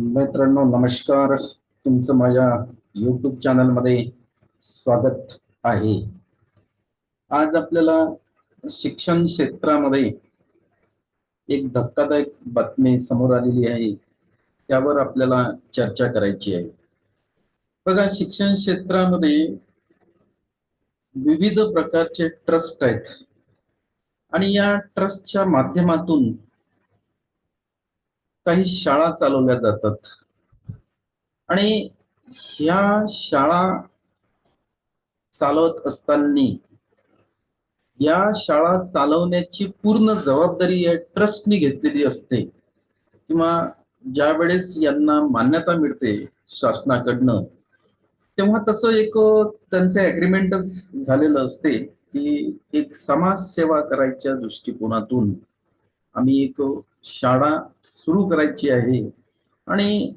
मित्रांनो नमस्कार. तुमचं माझ्या युट्यूब चॅनलमध्ये स्वागत आहे. आज आपल्याला शिक्षण क्षेत्रामध्ये एक धक्कादायक बातमी समोर आलेली आहे. त्यावर आपल्याला चर्चा करायची आहे. बघा शिक्षण क्षेत्रामध्ये विविध प्रकारचे ट्रस्ट आहेत. आणि या ट्रस्टच्या माध्यमातून काही शाळा चालवल्या जातात. आणि ह्या शाळा चालवत असताना या शाळा चालवण्याची पूर्ण जबाबदारी या ट्रस्टनी घेतलेली असते. किंवा ज्या वेळेस यांना मान्यता मिळते शासनाकडनं तेव्हा तसं एक त्यांचं अग्रीमेंटच झालेलं असते की एक समाजसेवा करायच्या दृष्टिकोनातून आम्ही एक शाळा सुरू करायची आहे. आणि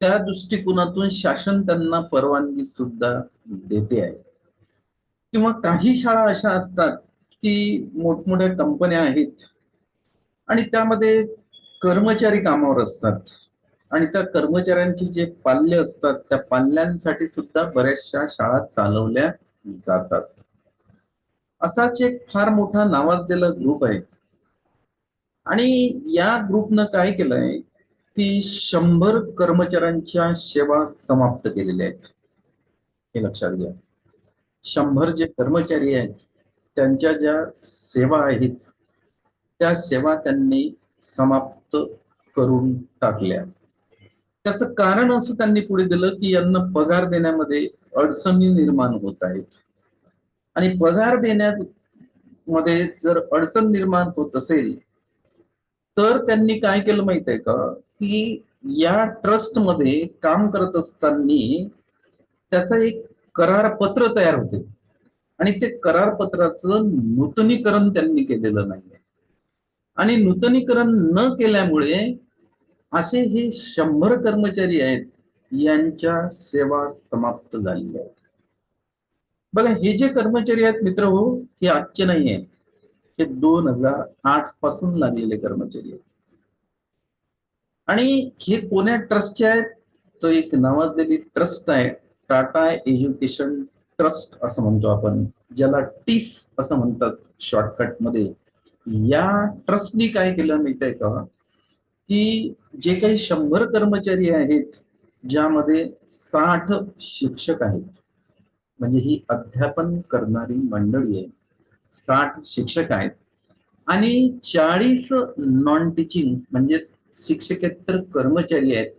त्या दृष्टिकोनातून शासन त्यांना परवानगी सुद्धा देते आहे. किंवा काही शाळा अशा असतात की मोठमोठ्या कंपन्या आहेत. आणि त्यामध्ये कर्मचारी कामावर असतात. आणि त्या कर्मचाऱ्यांचे जे पाल्य असतात त्या पाल्यांसाठी सुद्धा बऱ्याचशा शाळा चालवल्या जातात. असाच एक फार मोठा नावाजलेला ग्रुप आहे. आणि या ग्रुपनं काय केलंय की शंभर कर्मचाऱ्यांच्या सेवा समाप्त केलेल्या आहेत. हे लक्षात घ्या. शंभर जे कर्मचारी आहेत त्यांच्या ज्या सेवा आहेत त्या सेवा त्यांनी समाप्त करून टाकल्या. त्याचं कारण असं त्यांनी पुढे दिलं की यांना पगार देण्यामध्ये अडचणी निर्माण होत आहेत. आणि पगार देण्यात मध्ये जर अडचण निर्माण होत असेल तर त्यांनी काय केलं माहीत आहे का? की या ट्रस्टमध्ये काम करत असताना त्याचं एक करार पत्र तयार होते. आणि ते करार पत्राचं नूतनीकरण त्यांनी केलेलं नाहीये. आणि नूतनीकरण न केल्यामुळे असे हे शंभर कर्मचारी आहेत यांच्या सेवा समाप्त झालेल्या आहेत. बघा हे जे कर्मचारी आहेत मित्र हो हे आजचे नाही आहेत हे दोन हजार आठपासून लागलेले कर्मचारी आहेत. आणि हे कोण्या ट्रस्टचे आहेत? तो एक नावाजलेली ट्रस्ट आहे टाटा एज्युकेशन ट्रस्ट असं म्हणतो आपण ज्याला टीस असं म्हणतात शॉर्टकटमध्ये या ट्रस्टनी काय केलं माहीत आहे का? की जे काही शंभर कर्मचारी आहेत ज्यामध्ये साठ शिक्षक आहेत. म्हणजे ही अध्यापन करणारी मंडळी आहे. साठ शिक्षक आहेत. आणि चाळीस नॉन टीचिंग म्हणजे शिक्षकेतर कर्मचारी आहेत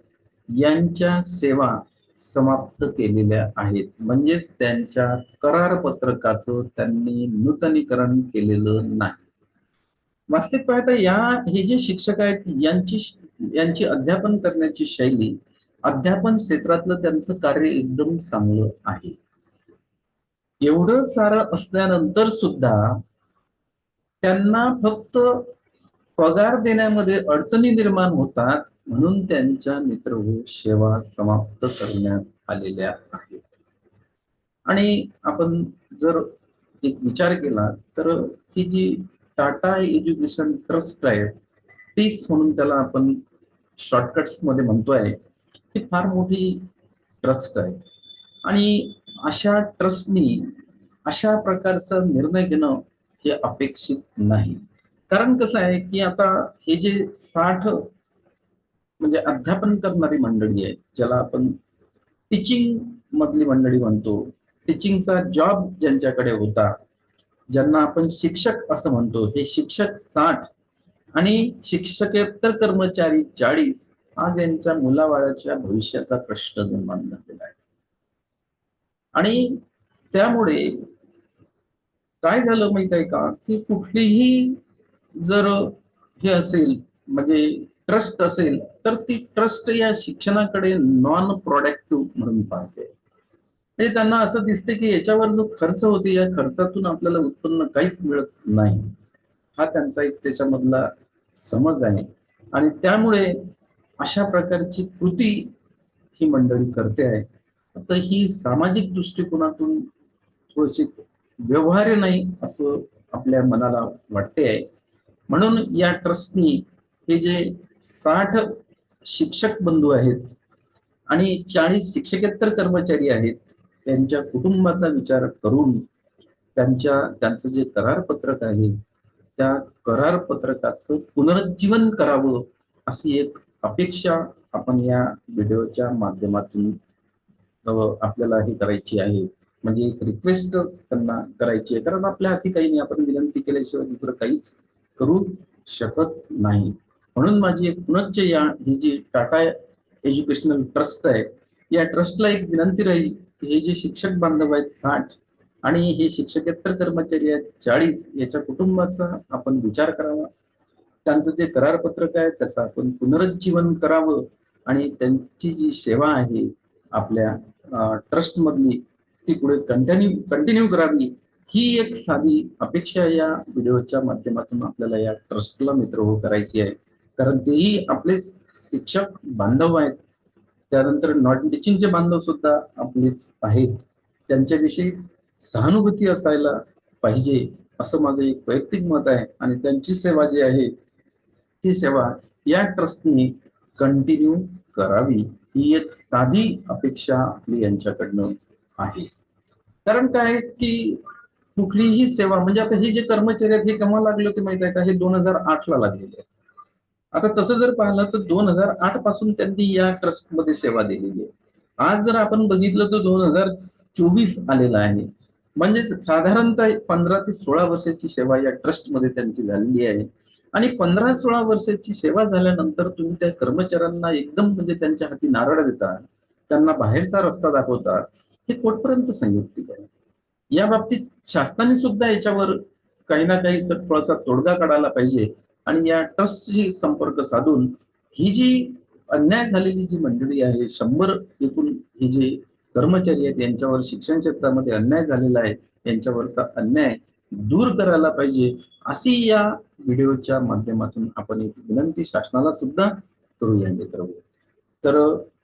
यांच्या सेवा समाप्त केलेल्या आहेत. म्हणजेच त्यांच्या करार पत्रकाचं त्यांनी नूतनीकरण केलेलं नाही. वास्तविक पाहता या हे जे शिक्षक आहेत यांची यांची अध्यापन करण्याची शैली अध्यापन क्षेत्रातलं त्यांचं कार्य एकदम चांगलं आहे. एवढं सारं असल्यानंतर सुद्धा त्यांना फक्त पगार देण्यामध्ये अडचणी निर्माण होतात म्हणून त्यांच्या मित्र सेवा समाप्त करण्यात आलेल्या आहेत. आणि आपण जर एक विचार केला तर ही जी टाटा एज्युकेशन ट्रस्ट आहे टीस म्हणून त्याला आपण शॉर्टकट्समध्ये म्हणतोय ही फार मोठी ट्रस्ट आहे. आणि अशा ट्रस्टनी अशा प्रकारचा निर्णय घेणं हे अपेक्षित नाही. कारण कसं आहे की आता हे जे साठ म्हणजे अध्यापन करणारी मंडळी आहे ज्याला आपण टीचिंग मधली मंडळी म्हणतो टीचिंगचा जॉब ज्यांच्याकडे होता ज्यांना आपण शिक्षक असं म्हणतो हे शिक्षक साठ आणि शिक्षकेतर कर्मचारी चाळीस हा त्यांच्या मुलाबाळाच्या भविष्याचा प्रश्न निर्माण झालेला आहे. आणि त्यामुळे काय झालं माहीत आहे का? की कुठलीही जर हे असेल म्हणजे ट्रस्ट असेल तर ती ट्रस्ट या शिक्षणाकडे नॉन प्रोडक्टिव्ह म्हणून पाहते. म्हणजे त्यांना असं दिसते की याच्यावर जो खर्च होते या खर्चातून आपल्याला उत्पन्न काहीच मिळत नाही. हा त्यांचा एक त्याच्यामधला समज आहे. आणि त्यामुळे अशा प्रकारची कृती ही मंडळी करते आहे. तर ही सामाजिक दृष्टिकोनातून थोडीशी व्यवहार्य नाही असं आपल्या मनाला वाटते आहे म्हणून या ट्रस्टनी हे जे साठ शिक्षक बंधू आहेत आणि चाळीस शिक्षकेतर कर्मचारी आहेत त्यांच्या कुटुंबाचा विचार करून त्यांच्या त्यांचं जे करारपत्रक आहे त्या करारपत्रकाचं पुनरुज्जीवन करावं अशी एक अपेक्षा आपण या व्हिडिओच्या माध्यमातून आपल्याला हे करायची आहे. म्हणजे एक रिक्वेस्ट त्यांना करायची आहे. कारण आपल्या हाती काही नाही. आपण विनंती केल्याशिवाय दुसरं काहीच करू शकत नाही. म्हणून माझी एक पुनश्च या ही जी टाटा एज्युकेशनल ट्रस्ट आहे या ट्रस्टला एक विनंती राहील की हे जे शिक्षक बांधव आहेत साठ आणि हे शिक्षकेतर कर्मचारी आहेत चाळीस याच्या कुटुंबाचा आपण विचार करावा. त्यांचं जे करारपत्रक आहे त्याचं आपण पुनरुज्जीवन करावं आणि त्यांची जी सेवा आहे आपल्या ट्रस्ट मधली ती पुढे कंटिन्यू कंटिन्यू करावी ही एक साधी अपेक्षा या व्हिडिओच्या माध्यमातून आपल्याला या ट्रस्टला मित्र हो करायची आहे. कारण तेही आपले शिक्षक बांधव आहेत. त्यानंतर नॉन टीचिंगचे बांधव सुद्धा आपलेच आहेत. त्यांच्याविषयी सहानुभूती असायला पाहिजे असं माझं एक वैयक्तिक मत आहे. आणि त्यांची सेवा जी आहे ती सेवा या ट्रस्टने कंटिन्यू करावी. ही एक साधी अपेक्षा आपली यांच्याकडनं आहे. कारण काय आहे की कुठलीही सेवा म्हणजे आता हे जे कर्मचारी आहेत हे केव्हा लागले होते माहीत आहे का? हे दोन हजार आठ ला लागलेले आहेत. आता तसं जर पाहिलं तर दोन हजार आठपासून त्यांनी या ट्रस्टमध्ये सेवा दिलेली आहे. आज जर आपण बघितलं तर दोन हजार चोवीस आलेला आहे. म्हणजेच साधारणतः पंधरा ते सोळा वर्षाची सेवा या ट्रस्टमध्ये त्यांची झालेली आहे. आणि पंधरा सोळा वर्षाची सेवा झाल्यानंतर तुम्ही त्या कर्मचाऱ्यांना एकदम म्हणजे त्यांच्या हाती नारळ देता त्यांना बाहेरचा रस्ता दाखवता हे कोटपर्यंत संयुक्तिक आहे? या बाबतीत शासनाने सुद्धा याच्यावर काही ना काही तर थोडासा तोडगा काढायला पाहिजे आणि या ट्रस्टशी संपर्क साधून ही जी अन्याय झालेली जी मंडळी आहे शंभर एकूण हे जे कर्मचारी आहेत यांच्यावर शिक्षण क्षेत्रामध्ये अन्याय झालेला आहे यांच्यावरचा अन्याय दूर करायला पाहिजे अशी या व्हिडिओच्या माध्यमातून आपण एक विनंती शासनाला सुद्धा करूया मित्र तर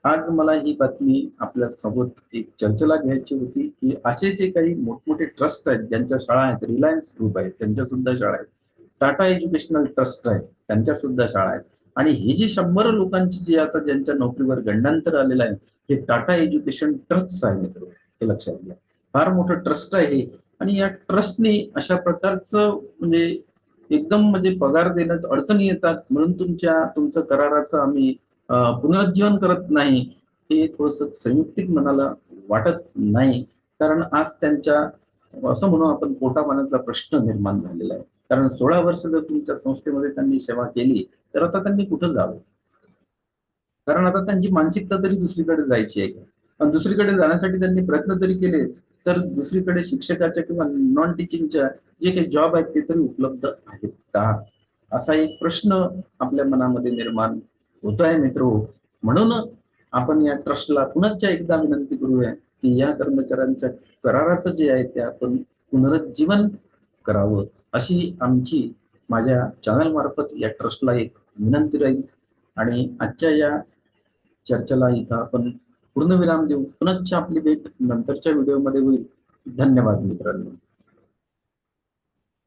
आज मला ही बातमी आपल्यासोबत एक चर्चेला घ्यायची होती की असे जे काही मोठमोठे ट्रस्ट आहेत ज्यांच्या शाळा आहेत रिलायन्स ग्रुप आहेत त्यांच्या सुद्धा शाळा आहेत टाटा एज्युकेशनल ट्रस्ट आहे त्यांच्या सुद्धा शाळा आहेत. आणि हे जे शंभर लोकांची जे आता ज्यांच्या नोकरीवर गंडांतर आलेलं आहे हे टाटा एज्युकेशन ट्रस्ट आहे मित्र हे लक्षात घ्या. फार मोठं ट्रस्ट आहे आणि या ट्रस्टने अशा प्रकारचं म्हणजे एकदम म्हणजे पगार देण्यात अडचणी येतात म्हणून तुमच्या तुमचं कराराचं आम्ही पुनरुज्जीवन करत नाही हे थोडस संयुक्तिक मनाला वाटत नाही. कारण आज त्यांच्या असं म्हणून आपण पोटापाण्याचा प्रश्न निर्माण झालेला आहे. कारण सोळा वर्ष जर तुमच्या संस्थेमध्ये त्यांनी सेवा केली तर आता त्यांनी कुठं जावं? कारण आता त्यांची मानसिकता तरी दुसरीकडे जायची आहे. आणि दुसरीकडे जाण्यासाठी त्यांनी प्रयत्न तरी केले तर दुसरीकडे शिक्षकाच्या किंवा नॉन टीचिंगच्या जे काही जॉब आहेत ते तरी उपलब्ध आहेत का? असा एक प्रश्न आपल्या मनामध्ये निर्माण होतो आहे मित्र. म्हणून आपण या ट्रस्टला पुनश्च एकदा विनंती करूया की या कर्मचाऱ्यांच्या कराराचं जे आहे ते आपण पुनरुज्जीवन करावं अशी आमची माझ्या चॅनल मार्फत या ट्रस्टला एक विनंती राहील. आणि आजच्या या चर्चेला इथं आपण पूर्ण विराम देऊ पुनश्च आपली भेट नंतरच्या व्हिडिओमध्ये होईल. धन्यवाद मित्रांनो.